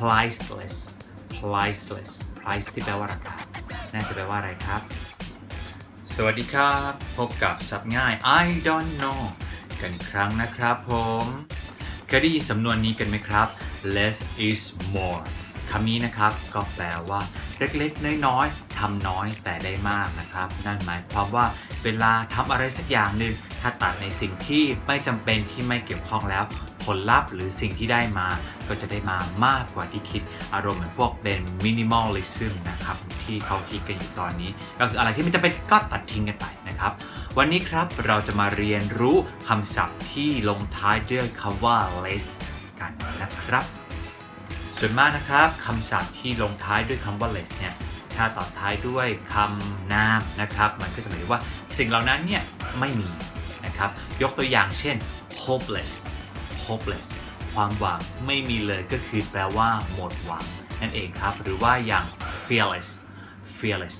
priceless priceless price ที่แปลว่าราคา น่าจะแปลว่าอะไรครับ สวัสดีครับ พบกับสับง่าย I don't know กันอีกครั้งนะครับผม เคยได้ยินสำนวนนี้กันไหมครับ less is more คำนี้นะครับก็แปลว่าเล็กๆ น้อยๆทำน้อยแต่ได้มากนะครับ นั่นหมายความว่าเวลาทำอะไรสักอย่างหนึ่งถ้าตัดในสิ่งที่ไม่จำเป็นที่ไม่เกี่ยวข้องแล้ว ผลลัพธ์หรือสิ่งที่ได้มาก็จะได้มามากกว่าที่คิดอารมณ์เหมือนพวกเป็นมินิมอลลิซึมนะครับที่เขาคิดกันอยู่ตอนนี้ ก็คืออะไรที่ไม่จำเป็นก็ตัดทิ้งกันไปนะครับ วันนี้ครับเราจะมาเรียนรู้คำศัพท์ที่ลงท้ายด้วยคำว่า less กันนะครับ ส่วนมากนะครับคำศัพท์ที่ลงท้ายด้วยคำว่า less เนี่ยถ้าต่อท้ายด้วยคำนามนะครับมันก็จะหมายถึงว่าสิ่งเหล่านั้นเนี่ยไม่มีนะครับยกตัวอย่างเช่น hopeless hopeless ความหวังไม่มีเลยก็คือแปลว่าหมดหวังนั่นเองครับ หรือว่าอย่าง fearless fearless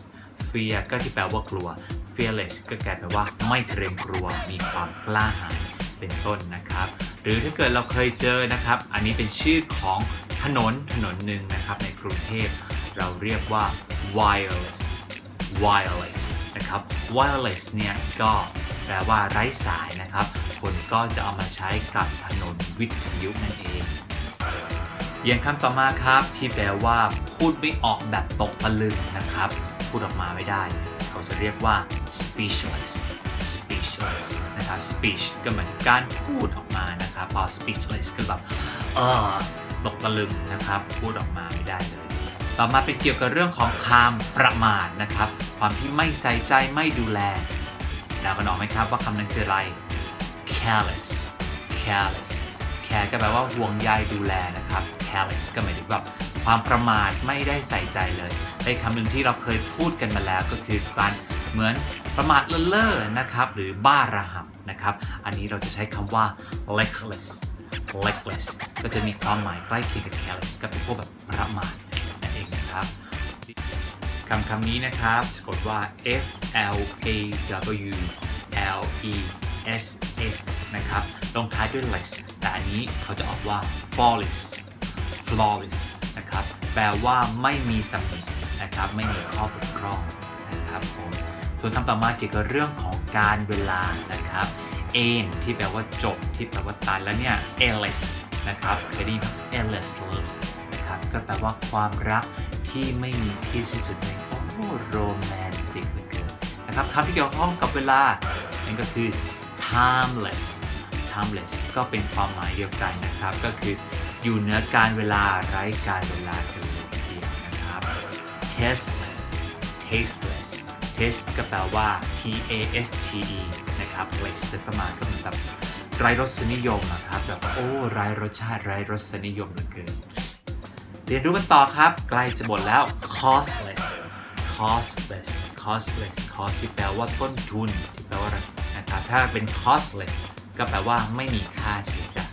fear ก็ที่แปลว่ากลัว fearless ก็กลายเป็นว่าไม่เกรงกลัว มีความกล้าหาญเป็นต้นนะครับ หรือถ้าเกิดเราเคยเจอนะครับ อันนี้เป็นชื่อของถนนถนนหนึ่งนะครับในกรุงเทพเราเรียกว่า wireless wireless นะครับ wireless เนี่ยก็แปลว่าไร้สายนะครับ คนก็จะเอามาใช้กับถนนวิทยุนั่นเองอย่างคำต่อมาครับ ที่แปลว่า พูดไม่ออกแบบตกตะลึงนะครับ พูดออกมาไม่ได้ เขาจะเรียกว่า speechless speechless นะครับ speech ก็เหมือนการพูดออกมานะครับ พอ speechless ก็แบบเออตกตะลึงนะครับ พูดออกมาไม่ได้เลย ต่อมาเป็นเกี่ยวกับเรื่องของความประมาทนะครับ ความที่ไม่ใส่ใจไม่ดูแลเดากันออกไหมครับว่าคำนั้นคืออะไร careless careless care ก็แปลว่าห่วงใยดูแลนะครับ careless ก็หมายถึงแบบความประมาทไม่ได้ใส่ใจเลยไอ้คำหนึ่งที่เราเคยพูดกันมาแล้วก็คือการเหมือนประมาทเลินเล่อนะครับ หรือบ้าระห่ำนะครับ อันนี้เราจะใช้คำว่า reckless reckless ก็จะมีความหมายใกล้เคียงกับ careless ก็เป็นพวกแบบประมาทนั่นเองนะครับคำคำนี้นะครับสะกดว่า F L A W L E S S นะครับลงท้ายด้วย less แต่อันนี้เขาจะออกว่า flawless flawless นะครับ แปลว่าไม่มีตำหนินะครับ ไม่มีข้อบกพร่องนะครับผมส่วนคำต่อมาเกี่ยวกับเรื่องของการเวลานะครับ en ที่แปลว่าจบ ที่แปลว่าตายแล้วเนี่ย endless นะครับเคยได้ยินไหม endless love นะครับ ก็แปลว่าความรักที่ไม่มีที่สิ้นสุดเลยโอ้โหโรแมนติกเหลือเกินนะครับคำที่เกี่ยวข้องกับเวลานั่นก็คือ timeless timeless ก็เป็นความหมายเดียวกันนะครับ ก็คืออยู่เหนือการเวลาไร้การเวลากันเลยทีเดียวนะครับ tasteless tasteless taste ก็แปลว่า T A S T E นะครับ less ก็มาก็เหมือนแบบไร้รสนิยมอะครับแบบโอ้ไร้รสชาติไร้รสนิยมเหลือเกินเรียนรู้กันต่อครับ ใกล้จะหมดแล้ว costless costless costless cost ที่แปลว่าต้นทุนที่แปลว่าอะไร นะครับถ้าเป็น costless ก็แปลว่าไม่มีค่าใช้จ่าย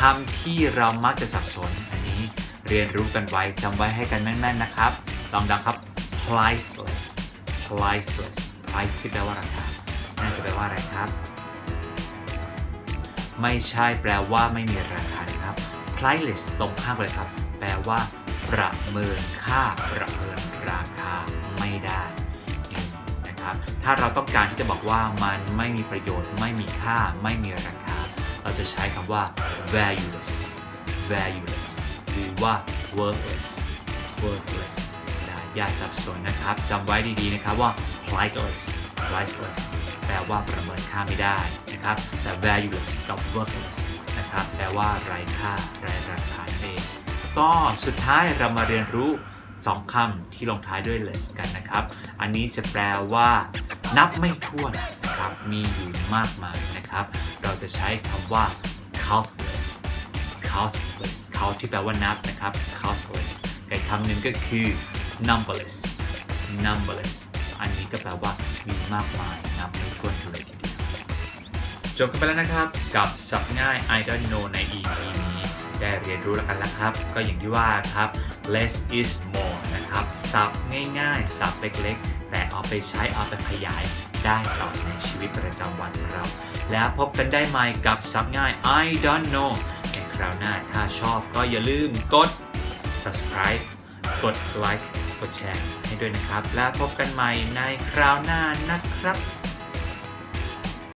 คำที่เรามักจะสับสนอันนี้เรียนรู้กันไว้จำไว้ให้กันแม่นๆนะครับ ลองดังครับ priceless priceless price ที่แปลว่าราคา น่าจะแปลว่าอะไรครับ ไม่ใช่แปลว่าไม่มีราคานะครับ priceless ตรงข้ามเลยครับ แปลว่า ประเมินค่าประเมินราคาไม่ได้ นะครับ ถ้าเราต้องการที่จะบอกว่ามันไม่มีประโยชน์ ไม่มีค่า ไม่มีราคา เราจะใช้คำว่า valueless valueless หรือว่า worthless worthless อย่าสับสนนะครับจำไว้ดีๆนะครับว่า priceless priceless แปลว่าประเมินค่าไม่ได้นะครับ แต่ valueless กับ worthless นะครับ แปลว่าไร้ค่าไร้ราคาเอง ก็สุดท้ายเรามาเรียนรู้ 2คำที่ลงท้ายด้วย less กันนะครับ อันนี้จะแปลว่า นับไม่ถ้วนนะครับ มีอยู่มากมายนะครับ เราจะใช้คำว่า countless countless count ที่แปลว่านับนะครับ countless อีกคำหนึ่งก็คือ numberless numberless อันนี้ก็แปลว่ามีมากมายนับไม่ถ้วนเลยทีเดียวจบกันไปแล้วนะครับ กับสับง่าย I don't know ใน EP นี้ ได้เรียนรู้แล้วกันแล้วครับ ก็อย่างที่ว่าครับ less is more นะครับสับง่ายๆสับเล็กๆ แต่เอาไปใช้เอาไปขยายได้ต่อในชีวิตประจำวันของเรา แล้วพบกันได้ใหม่กับสับง่าย I don't know ในคราวหน้าถ้าชอบก็อย่าลืมกด subscribe กดไลค์กดแชร์ให้ด้วยนะครับ แล้วพบกันใหม่ในคราวหน้านะครับ